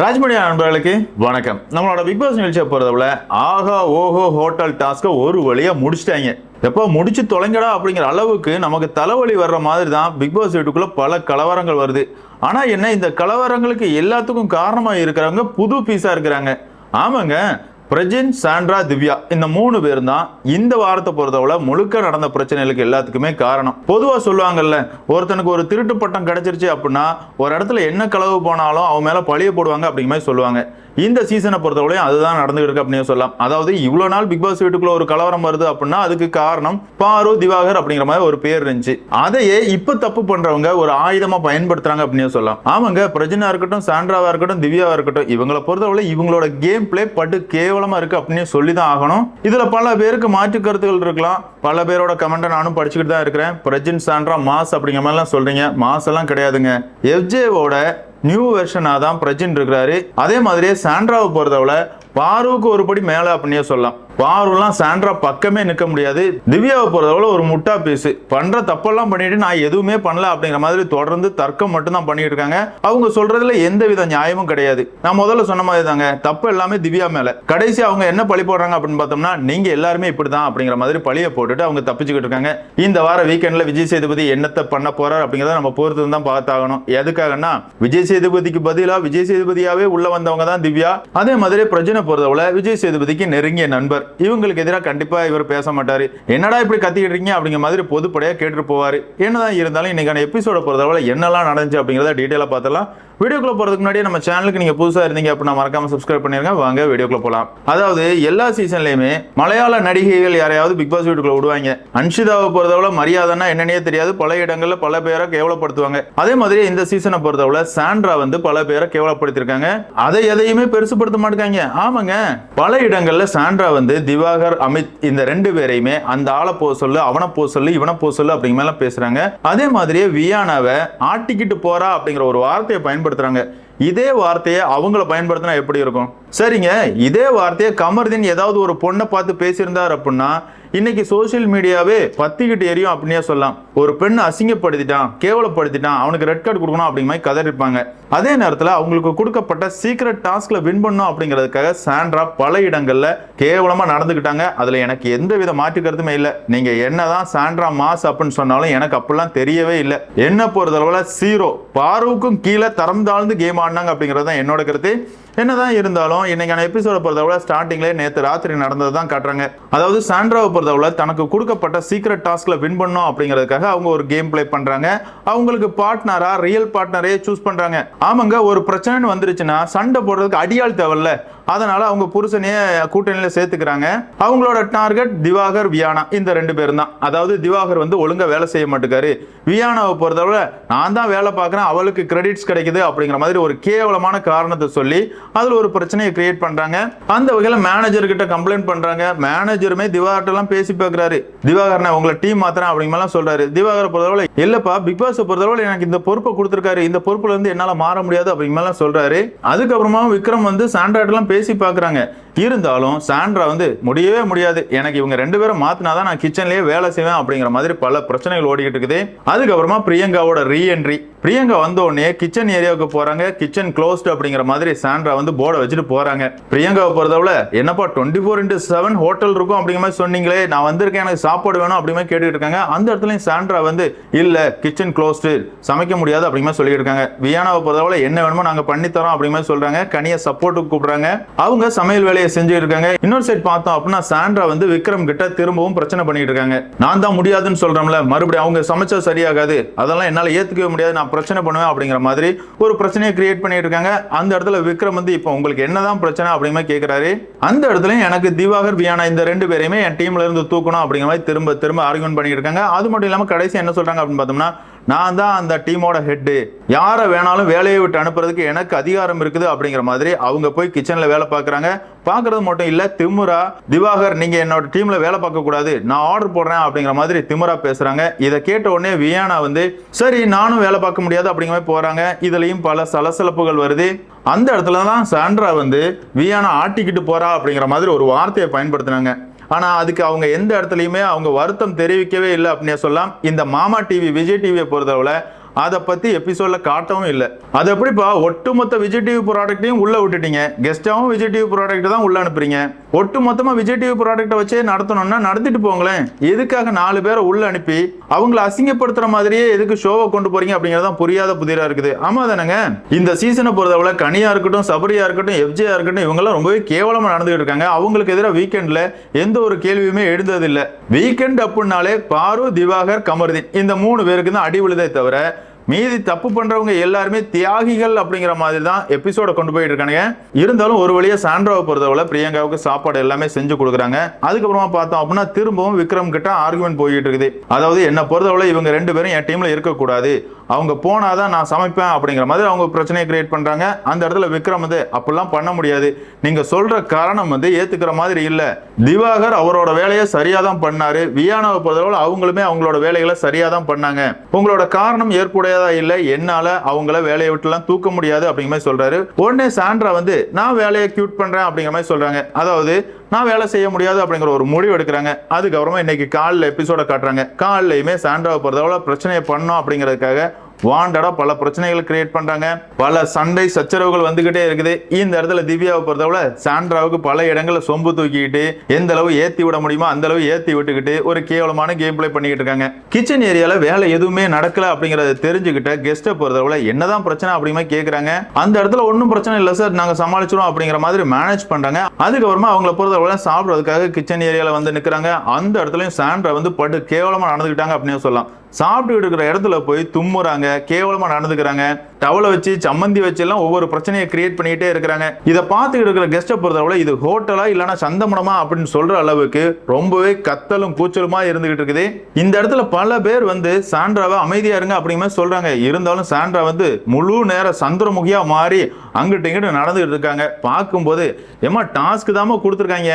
ராஜ்மணி அன்பர்களுக்கு வணக்கம். நம்மளோட பிக் பாஸ் நிகழ்ச்சியை பொறுத்தவரை ஆஹா ஓஹோ ஹோட்டல் டாஸ்க்கை ஒரு வழியா முடிச்சிட்டாங்க. எப்போ முடிச்சு தொலைங்கடா அப்படிங்கிற அளவுக்கு நமக்கு தலைவலி வர்ற மாதிரி தான் பிக் பாஸ் வீட்டுக்குள்ள பல கலவரங்கள் வருது. ஆனா என்ன இந்த கலவரங்களுக்கு எல்லாத்துக்கும் காரணமா இருக்கிறவங்க புது பீஸா இருக்கிறாங்க. ஆமாங்க பிரஜின் சாண்ட்ரா திவ்யா இந்த மூணு பேர் தான் இந்த வாரத்தை பொறுத்தவரை முழுக்க நடந்த பிரச்சனைகளுக்கு எல்லாத்துக்குமே காரணம். பொதுவா சொல்லுவாங்கல்ல ஒருத்தனுக்கு ஒரு திருட்டு பட்டம் கிடைச்சிருச்சு அப்படின்னா ஒரு இடத்துல என்ன களவு போனாலும் அவன் மேல பழிய போடுவாங்க அப்படிங்கிற மாதிரி சொல்லுவாங்க. இந்த சீசனை பொறுத்தவரையும் அதுதான் நடந்துகிட்டு இருக்கு அப்படின்னு சொல்லலாம். அதாவது இவ்வளவு நாள் பிக் பாஸ் வீட்டுக்குள்ள ஒரு கலவரம் வருது அப்படின்னா அதுக்கு காரணம் பாரு திவாகர் அப்படிங்கிற மாதிரி ஒரு பேர் இருந்துச்சு. அதையே இப்ப தப்பு பண்றவங்க ஒரு ஆயுதமா பயன்படுத்துறாங்க அப்படின்னு சொல்லலாம். ஆமாங்க பிரஜனா இருக்கட்டும் சாண்ட்ராவா இருக்கட்டும் திவ்யாவா இருக்கட்டும் இவங்களை பொறுத்தவரை இவங்களோட கேம் பிளே பட்டு கேவலமா இருக்கு அப்படின்னு சொல்லி தான் ஆகணும். இதுல பல பேருக்கு மாற்று கருத்துக்கள் இருக்கலாம். பல பேரோட கமெண்ட்டை நானும் படிச்சுக்கிட்டு தான் இருக்கிறேன். பிரஜின் சாண்ட்ரா மாஸ் அப்படிங்கிற மாதிரிலாம் சொல்றீங்க. மாஸ் எல்லாம் கிடையாதுங்க. எஃப்ஜேவோட நியூ வெர்ஷனாக தான் பிரஜின் இருக்கிறாரு. அதே மாதிரியே சாண்ட்ராவை பொறுத்தவரை பாருவுக்கு ஒரு படி மேலே அப்படின்னே சொல்லலாம். பாருலாம் சாண்ட்ரா பக்கமே நிற்க முடியாது. திவ்யாவை பொறுத்தவரை ஒரு முட்டா பீஸு. பண்ற தப்பெல்லாம் பண்ணிட்டு நான் எதுவுமே பண்ணல அப்படிங்கிற மாதிரி தொடர்ந்து தர்க்கம் மட்டும் தான் பண்ணிட்டு இருக்காங்க அவங்க சொல்றதுல எந்த வித நியாயமும் கிடையாது. நான் முதல்ல சொன்ன மாதிரி தாங்க தப்பு எல்லாமே திவ்யா மேல. கடைசி அவங்க என்ன பழி போடுறாங்க அப்படின்னு பார்த்தோம்னா நீங்க எல்லாருமே இப்படிதான் அப்படிங்கிற மாதிரி பழிய போட்டுட்டு அவங்க தப்பிச்சுக்கிட்டு இருக்காங்க. இந்த வார வீக்கெண்ட்ல விஜய் சேதுபதி என்னத்தை பண்ண போறார் அப்படிங்கிறத நம்ம பொறுத்து தான் பார்த்தாகணும். எதுக்காகன்னா விஜய் சேதுபதிக்கு பதிலாக விஜய் சேதுபதியாவே உள்ள வந்தவங்க தான் திவ்யா. அதே மாதிரி பிரஜனை பொறுத்தவரை விஜய் சேதுபதிக்கு நெருங்கிய நண்பர். இவங்களுக்கு எதிராக கண்டிப்பா இவர் பேச மாட்டாரு. என்னடா இப்படி கத்திக்கிட்டு இருக்கீங்க அப்படிங்கிற மாதிரி பொதுப்படையாக கேட்டுட்டு போவாரு. என்னதான் இருந்தாலும் இன்னைக்கான எபிசோட பொறுத்தளவில் என்னெல்லாம் நடந்துச்சு அப்படிங்கிறத டீட்டெயிலாக பார்த்தலாம் வீடியோக்குள்ள போகிறதுக்கு முன்னாடியே நம்ம சேனலுக்கு நீங்கள் புதுசாக இருந்தீங்க அப்படின்னா மறக்காம சப்ஸ்கிரைப் பண்ணிருங்க. வாங்க வீடியோக்குள்ள போகலாம் அதாவது எல்லா சீசன்லையுமே மலையாள நடிகைகள் யாரையாவது பிக் பாஸ் வீட்டுக்குள்ள விடுவாங்க. அன்ஷிதாவை பொறுத்தவரை மரியாதைன்னா என்னன்னே தெரியாது. பல இடங்களில் பல பேரை கேவலப்படுத்துவாங்க. அதே மாதிரி இந்த சீசனை பொறுத்தவரை சாண்ட்ரா வந்து பல பேரை கேவலப்படுத்திருக்காங்க அதை எதையுமே பெருசுப்படுத்த மாட்டாங்க ஆமாங்க. பல இடங்கள்ல சாண்ட்ரா வந்து திவாகர் அமித் இந்த ரெண்டு பேரையுமே அந்த ஆளை போக சொல்லு அவனை போக சொல்லு இவனை போக சொல்லு அப்படிங்கிற மேல பேசுறாங்க. அதே மாதிரியே வியானாவை ஆட்டிக்கிட்டு போறா அப்படிங்கிற ஒரு வார்த்தையை பயன்படுத்துகிறாங்க இதே வார்த்தையை அவங்கள பயன்படுத்தினா எப்படி இருக்கும்? சரிங்க இதே வார்த்தையை கமர்தீன் ஏதாவது ஒரு பொண்ணை பார்த்து பேசியிருந்தார் அப்படின்னா இன்னைக்கு சோஷியல் மீடியாவே பத்திக்கிட்டு எரியும் அப்படின்னே சொல்லலாம். ஒரு பெண்ணை அசிங்கப்படுத்திட்டான் கேவலப்படுத்திட்டான் அவனுக்கு ரெட் கார்டு கொடுக்கணும் அப்படிங்கிற மாதிரி கதறிப்பாங்க அதே நேரத்தில் அவங்களுக்கு கொடுக்கப்பட்ட சீக்ரெட் டாஸ்க்ல வின் பண்ணும் அப்படிங்கிறதுக்காக சாண்ட்ரா பல இடங்கள்ல கேவலமா நடந்துக்கிட்டாங்க. அதுல எனக்கு எந்த வித மாற்று கருத்துமே இல்லை. நீங்க என்னதான் சாண்ட்ரா மாஸ் அப்படின்னு சொன்னாலும் எனக்கு அப்படிலாம் தெரியவே இல்லை. என்ன பொறுத்தளவுல சீரோ பார்வுக்கும் கீழே தரம் தாழ்ந்து கேம் ஆடினாங்க அப்படிங்கிறது தான் என்னோட கருத்து. என்னதான் இருந்தாலும் இன்னைக்கான எபிசோட பொறுத்தவரை ஸ்டார்டிங்லேயே நேற்று ராத்திரி நடந்தது தான் காட்டுறாங்க. அதாவது சாண்ட்ராவை பொறுத்தவரை தனக்கு கொடுக்கப்பட்ட சீக்ரெட் டாஸ்கில் வின் பண்ணோம் அப்படிங்கிறதுக்காக அவங்க ஒரு கேம் ப்ளே பண்ணுறாங்க அவங்களுக்கு பார்ட்னரா ரியல் பார்ட்னரே சூஸ் பண்ணுறாங்க ஆமாங்க ஒரு பிரச்சனைன்னு வந்துருச்சுன்னா சண்டை போடுறதுக்கு அடியால் தேவையில்ல. அதனால அவங்க புருஷனையே கூட்டணியில் சேர்த்துக்கிறாங்க. அவங்களோட டார்கெட் திவாகர் வியானா. இந்த ரெண்டு பேரும் தான் அதாவது திவாகர் வந்து ஒழுங்காக வேலை செய்ய மாட்டேக்காரு. வியானாவை பொறுத்தவரை நான் தான் வேலை பார்க்குறேன் அவளுக்கு கிரெடிட்ஸ் கிடைக்குது அப்படிங்கிற மாதிரி ஒரு கேவலமான காரணத்தை சொல்லி அதில் ஒரு பிரச்சனையை கிரியேட் பண்ணுறாங்க அந்த வகையில் மேனேஜர் கிட்ட கம்ப்ளைண்ட் பண்ணுறாங்க மேனேஜருமே திவாகர்ட்டெல்லாம் பேசி பார்க்குறாரு. திவாகரனை உங்களை டீம் மாத்திரம் அப்படிங்கலாம் சொல்கிறாரு திவாகரை பொறுத்தளவில் இல்லைப்பா பிக் பாஸ் பொறுத்தளவில் எனக்கு இந்த பொறுப்பை கொடுத்துருக்காரு. இந்த பொறுப்பில் வந்து என்னால் மாற முடியாது அப்படிங்கலாம் சொல்கிறாரு அதுக்கப்புறமா விக்ரம் வந்து சாண்ட்ராய்டெல்லாம் பேசி பார்க்குறாங்க. இருந்தாலும் சாண்ட்ரா வந்து முடியவே முடியாது. எனக்கு இவங்க ரெண்டு பேரும் மாத்தினாதான் நான் கிச்சன்லயே வேலை செய்வேன் அப்படிங்கிற மாதிரி பல பிரச்சனைகள் ஓடிக்கிட்டு இருக்குது. அதுக்கப்புறமா பிரியங்காவோட ரீஎன்ட்ரி பிரியங்கா வந்தோடனே கிச்சன் ஏரியாவுக்கு போறாங்க. கிச்சன் க்ளோஸ்ட் அப்படிங்கிற மாதிரி சாண்ட்ரா வந்து போர்டை வச்சுட்டு போறாங்க. பிரியங்காவை பொறுத்தவரை என்னப்பா twenty four into seven hotel இருக்கும் அப்படிங்கிற மாதிரி சொன்னீங்களே. நான் வந்திருக்கேன். எனக்கு சாப்பாடு வேணும் அப்படிங்கிற கேட்டுட்டு இருக்காங்க. அந்த இடத்துலயும் சாண்ட்ரா வந்து இல்ல கிச்சன் க்ளோஸ்டு சமைக்க முடியாது அப்படிங்கிற மாதிரி சொல்லிட்டு இருக்காங்க. வியானாவை பொறுத்தவரை என்ன வேணுமோ நாங்க பண்ணி தரோம் அப்படிங்கிற மாதிரி சொல்றாங்க. கனியை சப்போர்ட்டுக்கு கூப்பிடுறாங்க. அவங்க சமையல் வேலையை செஞ்சுட்டு இருக்காங்க இன்னொரு சைட் பார்த்தோம் அப்படின்னா சாண்ட்ரா வந்து விக்ரம் கிட்ட திரும்பவும் பிரச்சனை பண்ணிட்டு இருக்காங்க. நான் தான் முடியாதுன்னு சொல்றேன்ல மறுபடியும் அவங்க சமைச்சா சரியாகாது. அதெல்லாம் என்னால ஏத்துக்கவே முடியாது நான் பிரச்சனை பண்ணுவேன் அப்படிங்கிற மாதிரி ஒரு பிரச்சனையை கிரியேட் பண்ணிட்டு இருக்காங்க. அந்த இடத்துல விக்ரம் வந்து இப்போ உங்களுக்கு என்னதான் பிரச்சனை அப்படிங்கிற மாதிரி கேட்கிறாரு அந்த இடத்துல எனக்கு திவாகர் வியானா இந்த ரெண்டு பேரையுமே என் டீம்ல இருந்து தூக்கணும் அப்படிங்கிற மாதிரி திரும்ப திரும்ப ஆர்கியூமெண்ட் பண்ணிட்டு இருக்காங்க. அது மட்டும் இல்லாம கடைசி என்ன சொல்றாங்க அப்படின்னு பார்த்தோம்னா நான் தான் அந்த டீமோட ஹெட்டு யாரை வேணாலும் வேலையை விட்டு அனுப்புறதுக்கு எனக்கு அதிகாரம் இருக்குது அப்படிங்கிற மாதிரி அவங்க போய் கிச்சனில் வேலை பார்க்குறாங்க. பார்க்கறது மட்டும் இல்லை திமுரா திவாகர் நீங்கள் என்னோட டீமில் வேலை பார்க்கக்கூடாது நான் ஆர்டர் போடுறேன் அப்படிங்கிற மாதிரி திமுரா பேசுகிறாங்க இதை கேட்ட உடனே வியானா வந்து சரி நானும் வேலை பார்க்க முடியாது அப்படிங்கிற மாதிரி போகிறாங்க இதுலேயும் பல சலசலப்புகள் வருது. அந்த இடத்துல தான் சாண்ட்ரா வந்து வியானா ஆட்டிக்கிட்டு போகிறா அப்படிங்கிற மாதிரி ஒரு வார்த்தையை பயன்படுத்தினாங்க. ஆனால் அதுக்கு அவங்க எந்த இடத்துலையுமே அவங்க வருத்தம் தெரிவிக்கவே இல்லை அப்படின்னே சொல்லலாம். இந்த மாமா டிவி விஜய் டிவியை பொறுத்தளவில் அதை பற்றி எபிசோடில் காட்டவும் இல்லை. அது எப்படிப்பா ஒட்டுமொத்த விஜய் டிவி ப்ராடக்ட்டையும் உள்ளே விட்டுட்டீங்க? கெஸ்ட்டாகவும் விஜய் டிவி ப்ராடக்ட் தான் உள்ளே அனுப்புறீங்க. ஒட்டு மொத்தமாக விஜய் டிவி ப்ராடக்ட்டை வச்சே நடத்தணும்னா நடத்திட்டு போங்களேன். எதுக்காக நாலு பேரை உள்ளே அனுப்பி அவங்கள அசிங்கப்படுத்துகிற மாதிரியே எதுக்கு ஷோவை கொண்டு போறீங்க அப்படிங்கிறதான் புரியாத புதிராக இருக்குது. ஆமா தானேங்க? இந்த சீசனை பொறுத்தவரை கனியாக இருக்கட்டும் சபரியாக இருக்கட்டும் எஃப்ஜியாக இருக்கட்டும் இவங்கெல்லாம் ரொம்பவே கேவலமாக நடந்துகிட்டு இருக்காங்க. அவங்களுக்கு எதிராக வீக்கெண்டில் எந்த ஒரு கேள்வியுமே எழுந்ததில்லை. வீக்கெண்ட் அப்படின்னாலே பாரு திவாகர் கமருதீன். இந்த மூணு பேருக்கு தான் அடி விழுதே தவிர மீதி தப்பு பண்ணுறவங்க எல்லாருமே தியாகிகள் அப்படிங்கிற மாதிரி தான் எபிசோடை கொண்டு போயிட்டு இருக்கானுங்க. இருந்தாலும் ஒரு வழியாக சாண்ட்ராவை பொறுத்தவரை பிரியங்காவுக்கு சாப்பாடு எல்லாமே செஞ்சு கொடுக்குறாங்க. அதுக்கப்புறமா பார்த்தோம் அப்படின்னா திரும்பவும் விக்ரம் கிட்ட ஆர்குமெண்ட் போயிட்டு இருக்குது. அதாவது என்னை பொறுத்தவரை இவங்க ரெண்டு பேரும் என் டீமில் இருக்கக்கூடாது. அவங்க போனால் தான் நான் சமைப்பேன் அப்படிங்கிற மாதிரி அவங்க பிரச்சனையை கிரியேட் பண்ணுறாங்க அந்த இடத்துல விக்ரம் வந்து அப்படிலாம் பண்ண முடியாது. நீங்கள் சொல்கிற காரணம் வந்து ஏற்றுக்கிற மாதிரி இல்லை. திவாகர் அவரோட வேலையை சரியாக தான் பண்ணார். வியானாவை பொறுத்தவரை அவங்களுமே அவங்களோட வேலைகளை சரியாக தான் பண்ணாங்க. உங்களோட காரணம் ஏற்புடையதா இல்லை என்னால் அவங்கள வேலையை விட்டுலாம் தூக்க முடியாது அப்படிங்கிற மாதிரி சொல்கிறாரு உடனே சாண்ட்ரா வந்து நான் வேலையை கியூட் பண்ணுறேன் அப்படிங்கிற மாதிரி சொல்கிறாங்க அதாவது நான் வேலை செய்ய முடியாது அப்படிங்கிற ஒரு முடிவு எடுக்கிறாங்க. அதுக்கப்புறமா இன்னைக்கு காலில் எபிசோட காட்டுறாங்க. காலையுமே சாண்ட்ராவை பொறுத்தவரை பிரச்சனையை பண்ணோம் அப்படிங்கிறதுக்காக வாண்டடா பல பிரச்சனைகள் கிரியேட் பண்றாங்க. பல சண்டை சச்சரவுகள் வந்துகிட்டே இருக்குது. இந்த இடத்துல திவ்யாவை பொறுத்தவரை சாண்ட்ராவுக்கு பல இடங்களில் சொம்பு தூக்கிட்டு எந்த அளவு ஏத்தி விட முடியுமோ அந்த அளவு ஏத்தி விட்டுக்கிட்டு ஒரு கேவலமான கேம் பிளே பண்ணிக்கிட்டு இருக்காங்க. கிச்சன் ஏரியால வேலை எதுவுமே நடக்கல அப்படிங்கறத தெரிஞ்சுக்கிட்ட கெஸ்ட்டை பொறுத்தவரை என்னதான் பிரச்சனை அப்படிமா கேக்குறாங்க. அந்த இடத்துல ஒன்றும் பிரச்சனை இல்லை சார் நாங்க சமாளிச்சிரும் அப்படிங்கிற மாதிரி மேனேஜ் பண்றாங்க. அதுக்கப்புறமா அவங்கள பொறுத்தவரை சாப்பிடுறதுக்காக கிச்சன் ஏரியால வந்து நிக்கிறாங்க. அந்த இடத்துலயும் சாண்ட்ரா வந்து படு கேவலமா நடந்துக்கிட்டாங்க அப்படின்னு சொல்லலாம். சாப்பிட்டு இருக்கிற இடத்துல போய் தும்முறாங்க கேவலமா நடந்துக்கிறாங்க டவலை வச்சு சம்மந்தி வச்சு எல்லாம் ஒவ்வொரு பிரச்சனையை கிரியேட் பண்ணிக்கிட்டே இருக்கிறாங்க. இதை பார்த்துக்கிட்டு இருக்கிற கெஸ்ட்டை பொறுத்தவரை இது ஹோட்டலா இல்லைன்னா சந்தமனமா அப்படின்னு சொல்ற அளவுக்கு ரொம்பவே கத்தலும் கூச்சலுமா இருந்துகிட்டு இருக்குது. இந்த இடத்துல பல பேர் வந்து சாண்ட்ராவை அமைதியா இருங்க அப்படிங்கிற மாதிரி சொல்றாங்க. இருந்தாலும் சாண்ட்ரா வந்து முழு நேர சந்திரமுகியா மாறி அங்கிட்ட இங்கிட்டு நடந்துகிட்டு இருக்காங்க. பார்க்கும்போது ஏமா டாஸ்க் தாமா கொடுத்துருக்காங்க.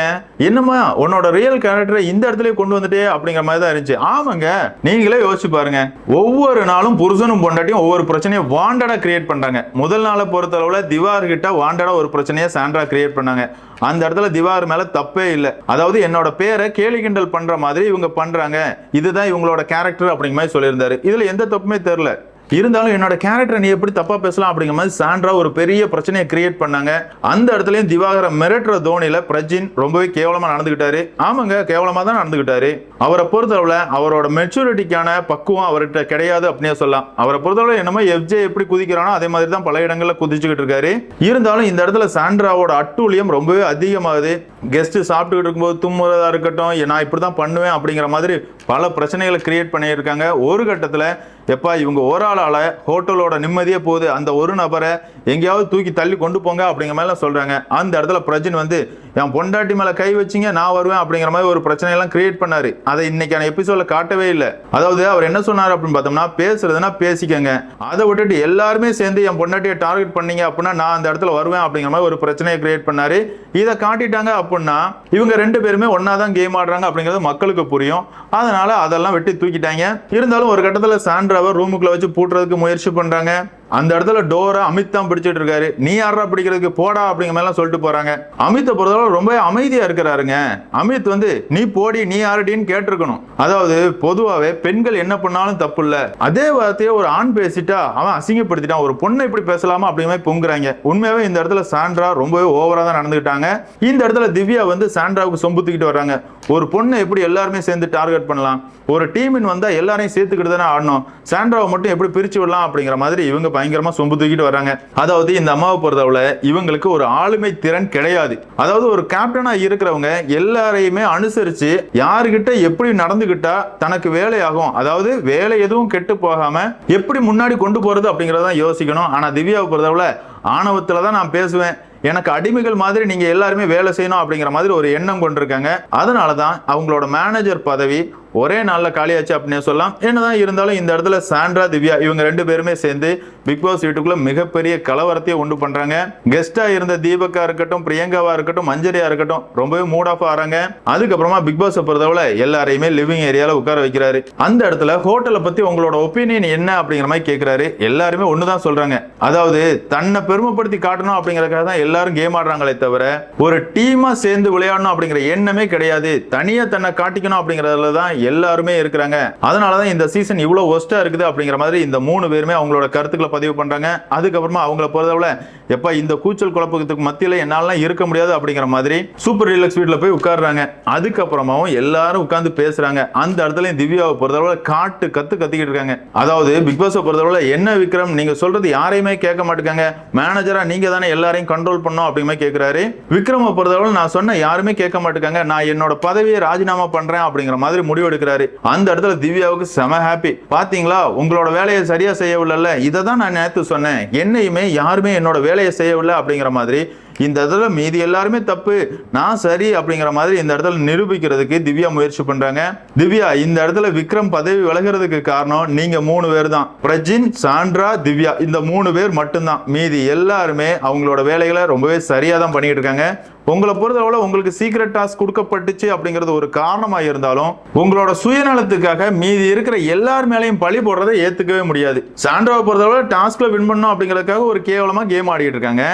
என்னம்மா உன்னோட ரியல் கேரக்டரை இந்த இடத்துல கொண்டு வந்துட்டே அப்படிங்கிற மாதிரி தான் இருந்துச்சு. ஆமாங்க நீங்களே யோசிச்சு பாருங்க. ஒவ்வொரு நாளும் புருஷனும் பொண்டாட்டியும் ஒவ்வொரு பிரச்சனையும் வாண்டடா கிரியேட் பண்றாங்க. முதல் நாளை பொறுத்தளவுல திவார் கிட்ட வாண்டடா ஒரு பிரச்சனையை சாண்ட்ரா கிரியேட் பண்ணாங்க. அந்த இடத்துல திவார் மேல தப்பே இல்லை. அதாவது என்னோட பேரை கேலி கிண்டல் பண்ற மாதிரி இவங்க பண்றாங்க. இதுதான் இவங்களோட கேரக்டர் அப்படிங்கிற மாதிரி சொல்லியிருந்தாரு. இதுல எந்த தப்புமே தெரியல. இருந்தாலும் என்னோட கேரக்டர் நீ எப்படி தப்பா பேசலாம் அப்படிங்கிற மாதிரி சாண்ட்ரா ஒரு பெரிய பிரச்சனையை கிரியேட் பண்ணாங்க. அந்த இடத்துலயும் திவாகர மிரட்டுற தோனியில பிரஜின் ரொம்பவே கேவலமா நடந்துகிட்டாரு. ஆமாங்க கேவலமா தான் நடந்துகிட்டாரு. அவரை பொறுத்தளவுல அவரோட மெச்சூரிட்டிக்கான பக்குவம் அவர்கிட்ட கிடையாது அப்படின்னே சொல்லலாம். அவரை பொறுத்தளவுல என்னமோ எஃப்ஜே எப்படி குதிக்கிறானோ அதே மாதிரி தான் பல இடங்கள்ல குதிச்சுக்கிட்டு இருக்காரு. இருந்தாலும் இந்த இடத்துல சாண்ட்ராவோட அட்டூழியம் ரொம்பவே அதிகமாகுது. கெஸ்ட்டு சாப்பிட்டுக்கிட்டு இருக்கும்போது தும்முறதா இருக்கட்டும் நான் இப்படி தான் பண்ணுவேன் அப்படிங்கிற மாதிரி பல பிரச்சனைகளை கிரியேட் பண்ணியிருக்காங்க. ஒரு கட்டத்தில் எப்பா இவங்க ஒரு ஆளால் ஹோட்டலோட நிம்மதியே போகுது. அந்த ஒரு நபரை எங்கேயாவது தூக்கி தள்ளி கொண்டு போங்க அப்படிங்கிற மாதிரிலாம் சொல்கிறாங்க அந்த இடத்துல பிரஜின் வந்து என் பொண்டாட்டி மேலே கை வச்சிங்க நான் வருவேன் அப்படிங்கிற மாதிரி ஒரு பிரச்சனையெல்லாம் கிரியேட் பண்ணார். அதை இன்னைக்கான எபிசோடில் காட்டவே இல்லை. அதாவது அவர் என்ன சொன்னார் அப்படின்னு பார்த்தோம்னா பேசுறதுன்னா பேசிக்கங்க. அதை விட்டுட்டு எல்லாருமே சேர்ந்து என் பொண்டாட்டியை டார்கெட் பண்ணீங்க அப்படின்னா நான் அந்த இடத்துல வருவேன் அப்படிங்கிற மாதிரி ஒரு பிரச்சனையை கிரியேட் பண்ணார். இதை காட்டிட்டாங்க அப்படின்னா இவங்க ரெண்டு பேருமே ஒன்றா தான் கேம் ஆடுறாங்க அப்படிங்கிறது மக்களுக்கு புரியும். அதனால அதெல்லாம் வெட்டி தூக்கிட்டாங்க. இருந்தாலும் ஒரு கட்டத்தில் சாண்ட்ராவை ரூமுக்குள்ள வச்சு பூட்டுறதுக்கு முயற்சி பண்றாங்க. அந்த இடத்துல டோரை அமித் தான் பிடிச்சிட்டு இருக்காரு. நீ யாரா பிடிக்கிறதுக்கு போடா அப்படிங்கிற மாதிரிலாம் சொல்லிட்டு போறாங்க. அமித்தை பொறுத்தவரை ரொம்ப அமைதியா இருக்கிறாருங்க. அமித் வந்து நீ போடி நீ யாருடின்னு கேட்டிருக்கணும். அதாவது பொதுவாகவே பெண்கள் என்ன பண்ணாலும் தப்பு இல்ல அதே வார்த்தையை ஒரு ஆண் பேசிட்டா அவன் அசிங்கப்படுத்திட்டான். ஒரு பொண்ணை இப்படி பேசலாமா? அப்படிங்கிற மாதிரி பொங்குறாங்க. உண்மையாவே இந்த இடத்துல சாண்ட்ரா ரொம்பவே ஓவரா தான் நடந்துக்கிட்டாங்க இந்த இடத்துல திவ்யா வந்து சாண்ட்ராவுக்கு சொம்புத்துக்கிட்டு வராங்க வர்றாங்க. ஒரு பொண்ணை எப்படி எல்லாருமே சேர்ந்து டார்கெட் பண்ணலாம்? ஒரு டீமின் வந்தா எல்லாரையும் சேர்த்துக்கிட்டு தானே ஆடணும்? சாண்ட்ராவை மட்டும் எப்படி பிரிச்சு விடலாம் அப்படிங்கிற மாதிரி இவங்க பயங்கரமா சொம்பு தூக்கிட்டு வர்றாங்க அதாவது இந்த அம்மாவை பொறுத்தவரை இவங்களுக்கு ஒரு ஆளுமை திறன் கிடையாது. அதாவது ஒரு கேப்டனா இருக்கிறவங்க எல்லாரையுமே அனுசரிச்சு யாருகிட்ட எப்படி நடந்துகிட்டா தனக்கு வேலையாகும். அதாவது வேலை எதுவும் கெட்டு போகாம எப்படி முன்னாடி கொண்டு போறது அப்படிங்கறத யோசிக்கணும். ஆனா திவ்யாவை பொறுத்தவரை ஆணவத்துல தான் நான் பேசுவேன். எனக்கு அடிமைகள் மாதிரி நீங்க எல்லாருமே வேலை செய்யணும் அப்படிங்கிற மாதிரி ஒரு எண்ணம் கொண்டிருக்காங்க. அதனால தான் அவங்களோட மேனேஜர் பதவி ஒரே நாளில் காலியாச்சு அப்படின்னு சொல்லலாம். என்னதான் இருந்தாலும் இந்த இடத்துல சாண்ட்ரா திவ்யா இவங்க ரெண்டு பேருமே சேர்ந்து பிக் பாஸ் வீட்டுக்குள்ள மிகப்பெரிய கலவரத்தையே உண்டு பண்றாங்க. கெஸ்டா இருந்த தீபக்கா இருக்கட்டும் பிரியங்காவா இருக்கட்டும் மஞ்சரியா இருக்கட்டும் ரொம்பவே மூட் ஆஃப் ஆறாங்க. அதுக்கப்புறமா பிக் பாஸ் பொறுத்தவரை எல்லாரையுமே லிவிங் ஏரியால உட்கார வைக்கிறாரு. அந்த இடத்துல ஹோட்டலை பத்தி உங்களோட ஒப்பீனியன் என்ன அப்படிங்கிற மாதிரி கேட்கிறாரு எல்லாருமே ஒண்ணுதான் சொல்றாங்க. அதாவது தன்னை பெருமைப்படுத்தி காட்டணும் அப்படிங்கறதுக்காக தான் எல்லாரும் கேம் ஆடுறாங்களே தவிர ஒரு டீமா சேர்ந்து விளையாடணும் அப்படிங்கிற எண்ணமே கிடையாது. தனியா தன்னை காட்டிக்கணும் அப்படிங்கறதுல தான் எல்லாருமே இருக்கிறாங்க. அதனாலதான் இந்த சீசன் இவ்வளவு ஒஸ்டா இருக்குது அப்படிங்கிற மாதிரி இந்த மூணு பேருமே அவங்களோட கருத்துக்களை பதிவு பண்றாங்க. அதுக்கப்புறமா அவங்கள பொறுத்தவரை எப்ப இந்த கூச்சல் குழப்பத்துக்கு மத்தியில என்னாலாம் இருக்க முடியாது அப்படிங்கிற மாதிரி சூப்பர் ரிலாக்ஸ் வீட்டில் போய் உட்காடுறாங்க அதுக்கப்புறமாவும் எல்லாரும் உட்கார்ந்து பேசுறாங்க. அந்த இடத்துல திவ்யாவை பொறுத்தவரை காட்டு கத்து கத்திக்கிட்டு இருக்காங்க. அதாவது பிக் பாஸை பொறுத்தவரை என்ன விக்ரம்? நீங்க சொல்றது யாரையுமே கேட்க மாட்டேங்க மேனேஜரா நீங்க தானே எல்லாரையும் கண்ட்ரோல் பண்ணோம் அப்படிங்கிற கேட்குறாரு கேட்கிறாரு விக்ரம பொறுத்தவரை நான் சொன்ன யாருமே கேட்க மாட்டேங்க நான் என்னோட பதவியை ராஜினாமா பண்றேன் அப்படிங்கிற மாதிரி முடிவு முடிவெடுக்கிறாரு அந்த இடத்துல திவ்யாவுக்கு செம ஹாப்பி பாத்தீங்களா? உங்களோட வேலையை சரியா செய்யவில்லைல்ல? இதை தான் நான் நேற்று சொன்னேன். என்னையுமே யாருமே என்னோட வேலையை செய்யவில்லை அப்படிங்கிற மாதிரி. இந்த இடத்துல மீதி எல்லாருமே தப்பு. நான் சரி அப்படிங்கிற மாதிரி இந்த இடத்துல நிரூபிக்கிறதுக்கு திவ்யா முயற்சி பண்றாங்க. திவ்யா இந்த இடத்துல விக்ரம் பதவி விலகிறதுக்கு காரணம் நீங்க மூணு பேர் தான் பிரஜின் சாண்ட்ரா திவ்யா. இந்த மூணு பேர் மட்டும்தான். மீதி எல்லாருமே அவங்களோட வேலைகளை ரொம்பவே சரியா தான் பண்ணிட்டு இருக்காங்க. உங்களை பொறுத்தளவுல உங்களுக்கு சீக்ரெட் டாஸ்க் கொடுக்கப்பட்டுச்சு அப்படிங்கிறது ஒரு காரணமா இருந்தாலும் உங்களோட சுயநலத்துக்காக மீதி இருக்கிற எல்லார் மேலையும் பழி போடுறதை ஏத்துக்கவே முடியாது. சாண்ட்ராவை பொறுத்தவரை டாஸ்க்ல வின் பண்ணணும் அப்படிங்கிறதுக்காக ஒரு கேவலமா கேம் ஆடிட்டு இருக்காங்க.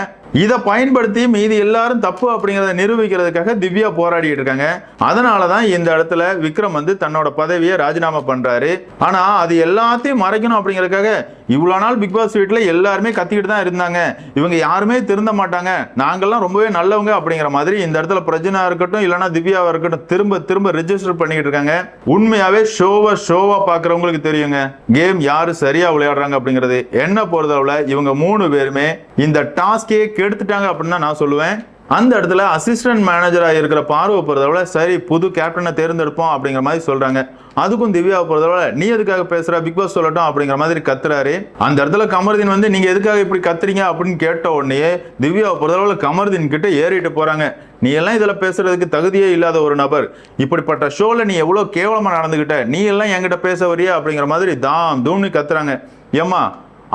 இதை பயன்படுத்தி மீதி எல்லாரும் தப்பு அப்படிங்கிறத நிரூபிக்கிறதுக்காக திவ்யா போராடிட்டு இருக்காங்க. அதனால தான் இந்த இடத்துல விக்ரம் வந்து தன்னோட பதவியை ராஜினாமா பண்றாரு. ஆனா அது எல்லாத்தையும் மறைக்கணும் அப்படிங்கிறதுக்காக இவ்வளோ நாள் பிக் பாஸ் வீட்டில் எல்லாருமே கத்திக்கிட்டு தான் இருந்தாங்க. இவங்க யாருமே திருந்த மாட்டாங்க. நாங்கள்லாம் ரொம்பவே நல்லவங்க அப்படிங்கிற மாதிரி இந்த இடத்துல பிரஜனா இருக்கட்டும் இல்லைன்னா திவ்யாவாக இருக்கட்டும் திரும்ப திரும்ப ரெஜிஸ்டர் பண்ணிக்கிட்டு இருக்காங்க. உண்மையாகவே ஷோவை ஷோவாக பார்க்குறவங்களுக்கு தெரியுங்க. கேம் யார் சரியாக விளையாடுறாங்க அப்படிங்கிறது. என்ன பொறுத்தளவில் இவங்க மூணு பேருமே இந்த டாஸ்கே கெடுத்துட்டாங்க அப்படின்னு நான் சொல்லுவேன். அந்த இடத்துல அசிஸ்டன்ட் மேனேஜராக இருக்கிற பார்வை பொறுத்தவரை சரி புது கேப்டனை தேர்ந்தெடுப்போம் அப்படிங்கிற மாதிரி சொல்கிறாங்க அதுக்கும் திவ்யா பொறுத்தவரை நீ எதுக்காக பேசுகிற பிக் பாஸ் சொல்லட்டும் அப்படிங்கிற மாதிரி கத்துறாரு. அந்த இடத்துல கமர்தீன் வந்து நீங்கள் எதுக்காக இப்படி கத்துறீங்க? அப்படின்னு கேட்ட உடனே திவ்யாவை பொறுத்தவரை கமர்தீன் கிட்ட ஏறிட்டு போகிறாங்க நீ எல்லாம் இதில் பேசுறதுக்கு தகுதியே இல்லாத ஒரு நபர். இப்படிப்பட்ட ஷோவில் நீ எவ்வளோ கேவலமாக நடந்துக்கிட்ட நீ எல்லாம் என்கிட்ட பேச வரியா? அப்படிங்கிற மாதிரி தான் தூம்னு கத்துறாங்க. ஏம்மா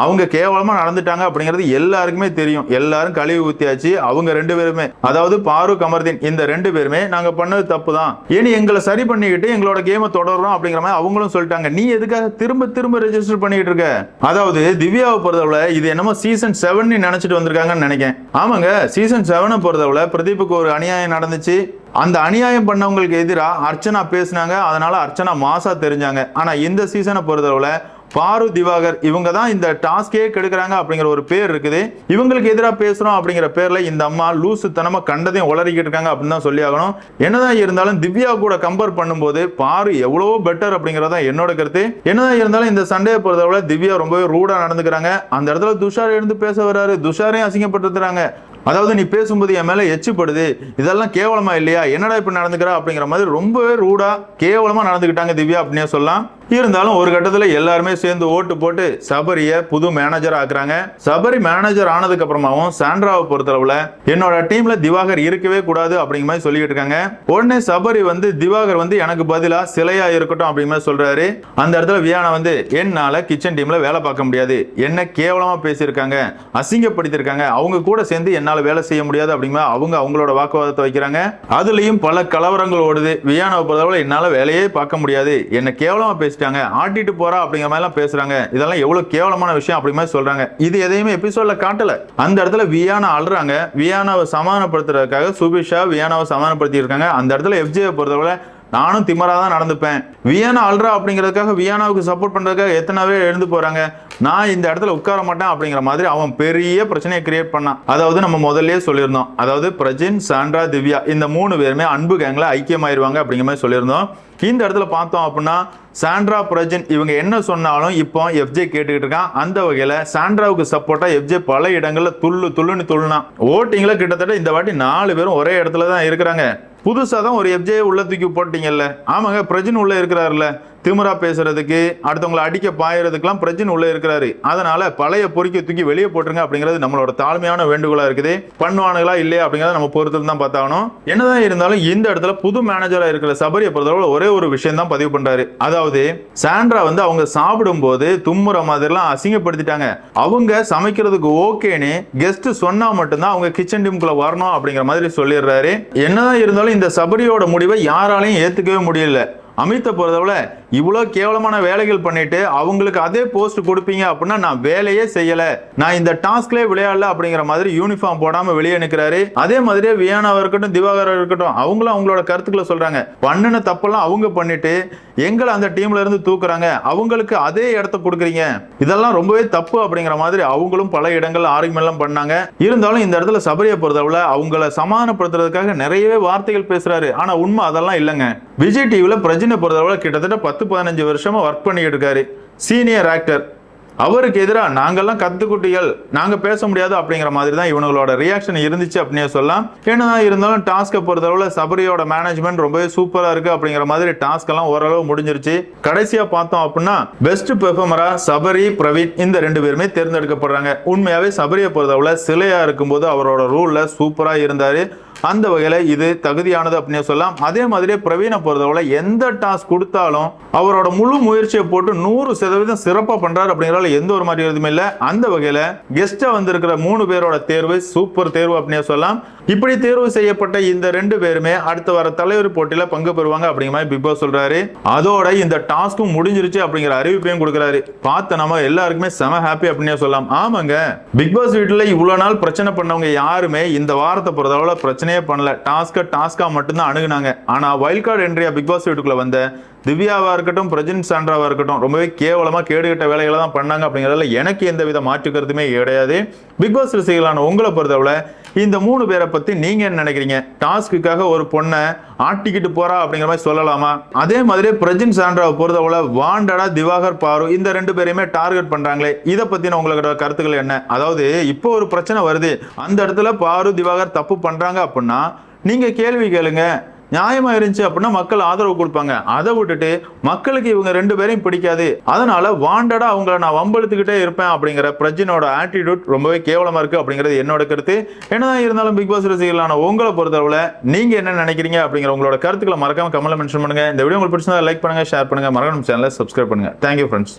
அவங்க கேவலமா நடந்துட்டாங்க அப்படிங்கிறது எல்லாருக்குமே தெரியும். எல்லாரும் கழுவி ஊத்தியாச்சு. அவங்க ரெண்டு பேருமே. அதாவது பாரு கமர்தீன் இந்த ரெண்டு பேருமே நாங்க பண்ணது தப்பு தான் இனி எங்களை சரி பண்ணிக்கிட்டு எங்களோட கேமை தொடர்றோம் அப்படிங்கிற மாதிரி அவங்களும் சொல்லிட்டாங்க. நீ எதுக்காக திரும்ப திரும்ப ரெஜிஸ்டர் பண்ணிக்கிட்டு இருக்க? அதாவது திவ்யாவை பொறுத்தவரை இது என்னமோ சீசன் செவன் நினைச்சிட்டு வந்திருக்காங்கன்னு நினைக்கிறேன். ஆமாங்க சீசன் செவனை பொறுத்தவரை பிரதீப்புக்கு ஒரு அநியாயம் நடந்துச்சு. அந்த அநியாயம் பண்ணவங்களுக்கு எதிராக அர்ச்சனா பேசினாங்க. அதனால அர்ச்சனா மாசா தெரிஞ்சாங்க. ஆனா இந்த சீசனை பொறுத்தளவுல பாரு திவாகர் இவங்க தான் இந்த டாஸ்கே கெடுக்கிறாங்க அப்படிங்கிற ஒரு பேர் இருக்குது. இவங்களுக்கு எதிராக பேசுறோம் அப்படிங்கிற பேர்ல இந்த அம்மா லூசுத்தனமா கண்டதையும் உளறிக்கிட்டு இருக்காங்க அப்படின்னு தான் சொல்லி ஆகணும். என்னதான் இருந்தாலும் திவ்யா கூட கம்பேர் பண்ணும்போது பாரு எவ்வளவோ பெட்டர் அப்படிங்கறதா என்னோட கருத்து. என்னதான் இருந்தாலும் இந்த சண்டையை பொறுத்தவரை திவ்யா ரொம்பவே ரூடா நடந்துக்கிறாங்க. அந்த இடத்துல துஷார் எழுந்து பேச வர்றாரு. துஷாரையும் அசிங்கப்பட்டுறாங்க அதாவது நீ பேசும்போது என் மேலே எச்சுப்படுது. இதெல்லாம் கேவலமா இல்லையா? என்னடா இப்படி நடந்துக்கிறா? அப்படிங்கிற மாதிரி ரொம்பவே ரூடா கேவலமா நடந்துக்கிட்டாங்க திவ்யா அப்படின்னே சொல்லலாம். இருந்தாலும் ஒரு கட்டத்தில் எல்லாருமே சேர்ந்து ஓட்டு போட்டு சபரிய புது மேனேஜர் ஆக்குறாங்க. சபரி மேனேஜர் ஆனதுக்கு அப்புறமாவும் சாண்ட்ராவை பொறுத்தளவுல என்னோட டீம்ல திவாகர் இருக்கவே கூடாது அப்படிங்கிற மாதிரி சொல்லிட்டு இருக்காங்க. உடனே சபரி வந்து திவாகர் வந்து எனக்கு பதிலா சிலையா இருக்கட்டும் அப்படிங்கிற மாதிரி சொல்றாரு. அந்த இடத்துல வியானா வந்து என்னால கிச்சன் டீம்ல வேலை பார்க்க முடியாது. என்ன கேவலமா பேசியிருக்காங்க. அசிங்கப்படுத்திருக்காங்க அவங்க கூட சேர்ந்து என்னால் வேலை செய்ய முடியாது அப்படிங்கிற அவங்க அவங்களோட வாக்குவாதத்தை வைக்கிறாங்க. அதுலேயும் பல கலவரங்கள் ஓடுது. வியானாவை பொறுத்தவரை என்னால் வேலையே பார்க்க முடியாது. என்னை கேவலமாக பேசிட்டாங்க. ஆட்டிட்டு போறா அப்படிங்கிற மாதிரிலாம் பேசுகிறாங்க பேசுறாங்க. இதெல்லாம் எவ்வளோ கேவலமான விஷயம் அப்படி மாதிரி சொல்றாங்க. இது எதையுமே எபிசோட்ல காட்டல. அந்த இடத்துல வியானா அழுறாங்க வியானாவை சமாதானப்படுத்துறதுக்காக சுபிஷா வியானாவை சமாதானப்படுத்தி இருக்காங்க அந்த இடத்துல எஃப்ஜே பொறுத்தவரை நானும் திமரா தான் நடந்துப்பேன். வியானா அல்ரா அப்படிங்கிறதுக்காக வியானாவுக்கு சப்போர்ட் பண்ணுறதுக்காக எத்தனை பேர் எழுந்து போகிறாங்க நான் இந்த இடத்துல உட்கார மாட்டேன் அப்படிங்கிற மாதிரி அவன் பெரிய பிரச்சனையை கிரியேட் பண்ணான். அதாவது நம்ம முதல்லயே சொல்லியிருந்தோம். அதாவது பிரஜின் சாண்ட்ரா திவ்யா இந்த மூணு பேருமே அன்பு கேங்கில் ஐக்கியமாயிருவாங்க அப்படிங்கிற மாதிரி சொல்லியிருந்தோம். இந்த இடத்துல பார்த்தோம் அப்படின்னா சாண்ட்ரா பிரஜன் இவங்க என்ன சொன்னாலும் இப்போ எஃப்ஜே கேட்டுக்கிட்டு இருக்கான். அந்த வகையில் சாண்ட்ராவுக்கு சப்போர்ட்டாக எஃப்ஜே பல இடங்களில் துள்ளு துள்ளுன்னு துள்ளுனா ஓட்டிங்கில் கிட்டத்தட்ட இந்த வாட்டி நாலு பேரும் ஒரே இடத்துல தான் இருக்கிறாங்க. புதுசாக தான் ஒரு எஃப்ஜே உள்ள தூக்கி போட்டீங்கல்ல? ஆமாங்க பிரஜன் உள்ளே இருக்கிறாருல்ல. திமிரா பேசுறதுக்கு அடுத்தவங்களை அடிக்க பாயறதுக்கெல்லாம் பிரஜன் உள்ள இருக்கிறாரு. அதனால பழைய பொறிக்க தூக்கி வெளியே போட்டுருங்க அப்படிங்கிறது நம்மளோட தாழ்மையான வேண்டுகோளா இருக்குது. பண்ணுவானுங்களா இல்லையா அப்படிங்கிறத நம்ம பொறுத்து தான் பார்த்தாகணும். என்னதான் இருந்தாலும் இந்த இடத்துல புது மேனேஜரா இருக்கிற சபரியை பொறுத்தவரை ஒரே ஒரு விஷயம் தான் பதிவு பண்றாரு. அதாவது சாண்ட்ரா வந்து அவங்க சாப்பிடும்போது தும்முற மாதிரிலாம் அசிங்கப்படுத்திட்டாங்க. அவங்க சமைக்கிறதுக்கு ஓகேன்னு கெஸ்ட் சொன்னா மட்டும்தான் அவங்க கிச்சன் டீமுக்குள்ள வரணும் அப்படிங்கிற மாதிரி சொல்லிடுறாரு. என்னதான் இருந்தாலும் இந்த சபரியோட முடிவை யாராலையும் ஏத்துக்கவே முடியல. அமித்தை பொறுத்தவரை இவ்வளோ கேவலமான வேலைகள் பண்ணிட்டு அவங்களுக்கு அதே போஸ்ட் கொடுப்பீங்க அப்படின்னா நான் வேலையே செய்யலை. நான் இந்த டாஸ்க்லேயே விளையாடல அப்படிங்கிற மாதிரி யூனிஃபார்ம் போடாம வெளியே நிற்கிறாரு அதே மாதிரியே வியானாவாக இருக்கட்டும் திவாகராக இருக்கட்டும் அவங்களும் அவங்களோட கருத்துக்களை சொல்கிறாங்க பண்ணின தப்பெல்லாம் அவங்க பண்ணிட்டு எங்களை அந்த டீம்ல இருந்து தூக்குறாங்க. அவங்களுக்கு அதே இடத்த கொடுக்குறீங்க. இதெல்லாம் ரொம்பவே தப்பு அப்படிங்கிற மாதிரி அவங்களும் பல இடங்கள் ஆர்குமெண்ட் பண்ணாங்க. இருந்தாலும் இந்த இடத்துல சபரியை பொறுத்தவரை அவங்கள சமாதானப்படுத்துறதுக்காக நிறையவே வார்த்தைகள் பேசுறாரு. ஆனா உண்மை அதெல்லாம் இல்லைங்க. விஜய் டிவியில் பிரஜினை பொறுத்தவரை கிட்டத்தட்ட பத்து பதினஞ்சு வருஷமா ஒர்க் பண்ணிட்டு இருக்காரு சீனியர் ஆக்டர் அவருக்கு எதிராக நாங்கெல்லாம் கத்துக்குட்டிகள். நாங்க பேச முடியாது அப்படிங்கிற மாதிரி தான் இவங்களோட ரியாக்ஷன் இருந்துச்சு அப்படின்னே சொல்லலாம். என்னதான் இருந்தாலும் டாஸ்க்கை பொறுத்தளவில் சபரியோட மேனேஜ்மெண்ட் ரொம்பவே சூப்பராக இருக்கு அப்படிங்கிற மாதிரி டாஸ்க் எல்லாம் ஓரளவு முடிஞ்சிருச்சு. கடைசியா பார்த்தோம் அப்படின்னா பெஸ்ட் பெர்ஃபார்மராக சபரி பிரவீன் இந்த ரெண்டு பேருமே தேர்ந்தெடுக்கப்படுறாங்க. உண்மையாகவே சபரியை பொறுத்தளவில் சிலையா இருக்கும்போது அவரோட ரூலில் சூப்பராக இருந்தார். அந்த வகையில இது தகுதியானது அப்படின்னு சொல்லலாம். அதே மாதிரி பிரவீனை பொறுத்தவரை எந்த டாஸ்க் கொடுத்தாலும் அவரோட முழு முயற்சியை போட்டு நூறு சதவீதம் சிறப்பா பண்றாரு அப்படிங்கிறதுல எந்த ஒரு மாதிரி எதுவுமே இல்லை. அந்த வகையில கெஸ்டா வந்திருக்கிற மூணு பேரோட தேர்வு சூப்பர் தேர்வு அப்படின்னு சொல்லலாம். இப்படி தேர்வு செய்யப்பட்ட இந்த ரெண்டு பேருமே அடுத்த வர தலைவர் போட்டியில் பங்கு பெறுவாங்க அப்படிங்கிற மாதிரி பிக் பாஸ் சொல்றாரு. அதோட இந்த டாஸ்க்கும் முடிஞ்சிருச்சு அப்படிங்கிற அறிவிப்பையும் கொடுக்குறாரு. பார்த்த நம்ம எல்லாருக்குமே செம ஹாப்பி அப்படின்னே சொல்லலாம். ஆமாங்க பிக் பாஸ் வீட்டில் இவ்வளோ நாள் பிரச்சனை பண்ணவங்க யாருமே இந்த வாரத்தை பொறுத்தளவுல பிரச்சனையே பண்ணல. டாஸ்க டாஸ்கா மட்டும்தான் அணுகுனாங்க. ஆனா வைல்ட் கார்டு என்ட்ரியா பிக் பாஸ் வீட்டுக்குள்ள வந்த திவ்யாவாக இருக்கட்டும் பிரஜின் சாண்ட்ராவாக இருக்கட்டும் ரொம்பவே கேவலமாக கேடுகட்ட வேலைகளை தான் பண்ணாங்க அப்படிங்கிறதுல எனக்கு எந்த வித மாற்றுக்கிறதுமே கிடையாது. பிக் பாஸ் ரசிகர்களான உங்களை பொறுத்தவரை இந்த மூணு பேரை பற்றி நீங்கள் என்ன நினைக்கிறீங்க? டாஸ்க்குக்காக ஒரு பொண்ணை ஆட்டிக்கிட்டு போகிறா அப்படிங்கிற மாதிரி சொல்லலாமா? அதே மாதிரி பிரஜின் சாண்ட்ராவை பொறுத்தவரை வாண்டடா திவாகர் பாரு இந்த ரெண்டு பேரையுமே டார்கெட் பண்ணுறாங்களே இதை பற்றின உங்களோட கருத்துக்கள் என்ன? அதாவது இப்போ ஒரு பிரச்சனை வருது. அந்த இடத்துல பாரு திவாகர் தப்பு பண்ணுறாங்க அப்படின்னா நீங்கள் கேள்வி கேளுங்க. நியாயமா இருந்துச்சு அப்படின்னா மக்கள் ஆதரவு கொடுப்பாங்க. அதை விட்டுட்டு மக்களுக்கு இவங்க ரெண்டு பேரையும் பிடிக்காது. அதனால வாண்டடா அவங்கள நான் வம்பெழுத்துக்கிட்டே இருப்பேன் அப்படிங்கிற பிரஜினோட ஆட்டிடியூட் ரொம்பவே கேவலமா இருக்கு அப்படிங்கிறது என்னோட கருத்து. என்னதான் இருந்தாலும் பிக் பாஸ் ரசிகர்களான உங்களை பொறுத்தளவுல நீங்க என்ன நினைக்கிறீங்க அப்படிங்கிற உங்களோட கருத்துக்களை மறக்காம கமெண்ட்ல மென்ஷன் பண்ணுங்க. இந்த வீடியோ உங்களுக்கு பிடிச்சிருந்தா லைக் பண்ணுங்க ஷேர் பண்ணுங்க. மறக்காம சேனலை சப்ஸ்கிரைப் பண்ணுங்க. Thank you friends